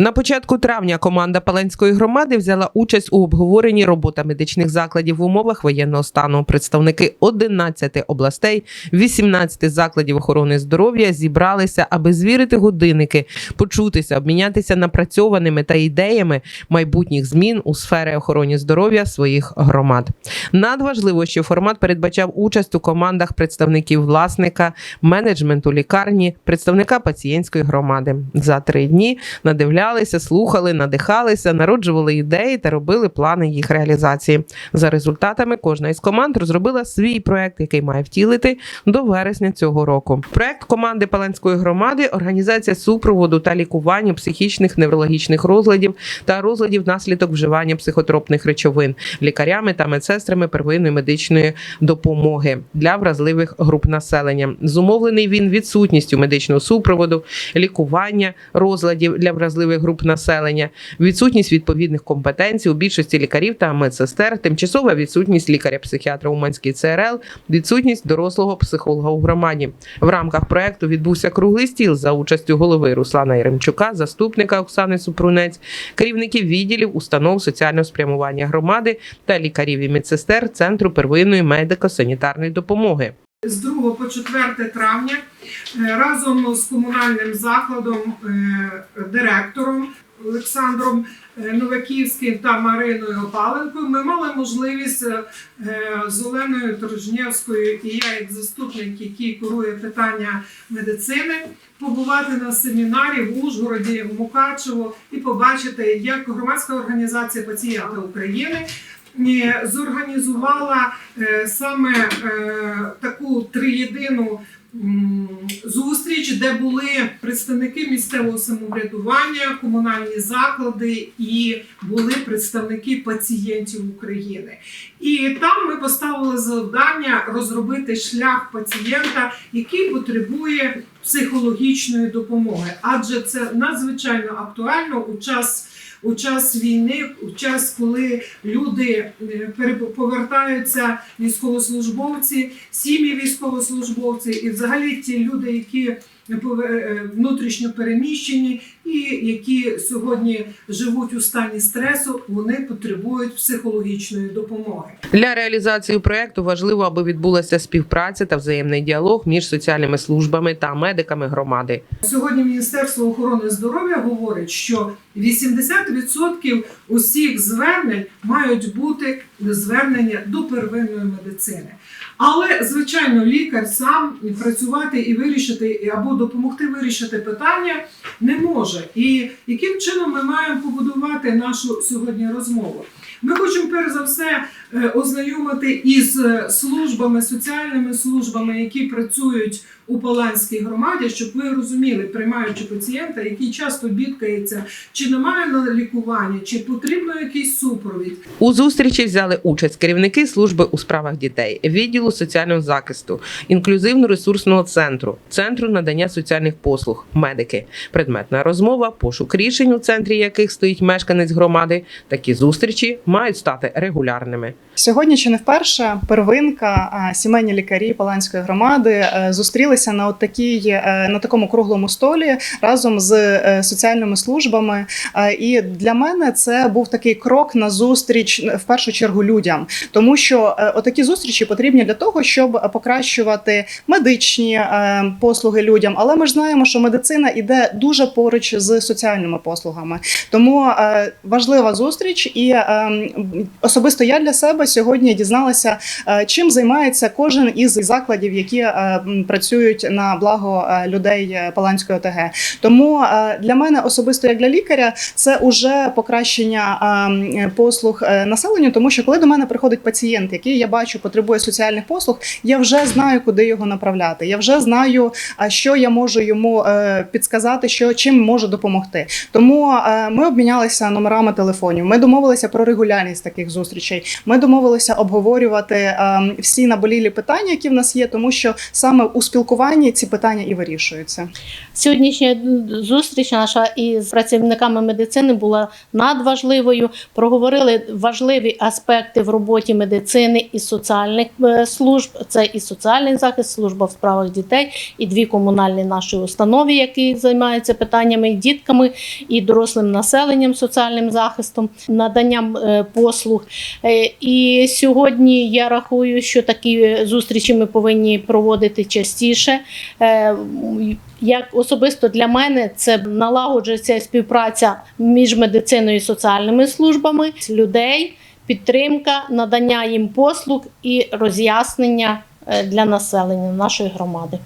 На початку травня команда Паленської громади взяла участь у обговоренні роботи медичних закладів в умовах воєнного стану. Представники 11 областей, 18 закладів охорони здоров'я зібралися, аби звірити годинники, почутися, обмінятися напрацьованими та ідеями майбутніх змін у сфері охорони здоров'я своїх громад. Надважливо, що формат передбачав участь у командах представників власника, менеджменту лікарні, представника пацієнтської громади. За три дні надивлялися, слухали, надихалися, народжували ідеї та робили плани їх реалізації. За результатами кожна із команд розробила свій проект, який має втілити до вересня цього року. Проект команди Паленської громади організація супроводу та лікування психічних неврологічних розладів та розладів внаслідок вживання психотропних речовин лікарями та медсестрами первинної медичної допомоги для вразливих груп населення. Зумовлений він відсутністю медичного супроводу, лікування розладів для вразливих груп населення, відсутність відповідних компетенцій у більшості лікарів та медсестер, тимчасова відсутність лікаря-психіатра Уманський ЦРЛ, відсутність дорослого психолога у громаді. В рамках проекту відбувся круглий стіл за участю голови Руслана Яремчука, заступника Оксани Супрунець, керівників відділів установ соціального спрямування громади та лікарів і медсестер Центру первинної медико-санітарної допомоги. З 2 по 4 травня е, разом з комунальним закладом, е, директором Олександром е, Новаківським та Мариною Паленкою ми мали можливість з Оленою Торжнєвською і я, як заступник, який курує питання медицини, побувати на семінарі в Ужгороді, в Мукачево і побачити, як громадська організація пацієнта України зорганізувала е, саме е, таку триєдину зустріч, де були представники місцевого самоврядування, комунальні заклади і були представники пацієнтів України. І там ми поставили завдання розробити шлях пацієнта, який потребує психологічної допомоги, адже це надзвичайно актуально у час. У час війни, у час, коли люди е, повертаються військовослужбовці, сім'ї військовослужбовців, і взагалі ті люди, які внутрішньо переміщені і які сьогодні живуть у стані стресу, вони потребують психологічної допомоги. Для реалізації проекту важливо, аби відбулася співпраця та взаємний діалог між соціальними службами та медиками громади. Сьогодні Міністерство охорони здоров'я говорить, що 80% усіх звернень мають бути звернення до первинної медицини. Але, звичайно, лікар сам працювати і вирішити або допомогти вирішити питання не може. І яким чином ми маємо побудувати нашу сьогодні розмову? Ми хочемо перш за все е, ознайомити із е, службами, соціальними службами, які працюють у Паланській громаді, щоб ви розуміли, приймаючи пацієнта, який часто бідкається, чи немає на лікування, чи потрібно якийсь супровід. У зустрічі взяли участь керівники служби у справах дітей, відділу соціального захисту, інклюзивно-ресурсного центру, центру надання соціальних послуг, медики. Предметна розмова, пошук рішень, у центрі яких стоїть мешканець громади. Такі зустрічі мають стати регулярними. Сьогодні чи не вперше первинка, сімейні лікарі Паланської громади е, зустрілися на от такій, е, на такому круглому столі разом з е, соціальними службами. І для мене це був такий крок на зустріч в першу чергу людям, тому що отакі зустрічі потрібні для того, щоб покращувати медичні послуги людям. Але ми ж знаємо, що медицина іде дуже поруч з соціальними послугами. Тому важлива зустріч, і е, м, особисто я для себе сьогодні дізналася, е, чим займається кожен із закладів, які е, працюють на благо е, людей Паланської ОТГ. Тому для мене особисто як для лікаря це уже покращення е, послуг населенню, тому що коли до мене приходить пацієнт, який я бачу потребує соціальних послуг, я вже знаю, куди його направляти. Я вже знаю, що я можу йому підсказати, що чим можу допомогти. Тому ми обмінялися номерами телефонів. Ми домовилися про регулярність регулярність таких зустрічей. Ми домовилися обговорювати е, всі наболілі питання, які в нас є, тому що саме у спілкуванні ці питання і вирішуються. Сьогоднішня зустріч наша із працівниками медицини була надважливою. Проговорили важливі аспекти в роботі медицини і соціальних е, служб. Це і соціальний захист, служба в справах дітей, і дві комунальні наші установи, які займаються питаннями і дітками, і дорослим населенням, соціальним захистом, наданням е, послуг. Е, І сьогодні я рахую, що такі зустрічі ми повинні проводити частіше. Е, як особисто для мене це налагоджується співпраця між медициною і соціальними службами людей, підтримка, надання їм послуг і роз'яснення е, для населення нашої громади.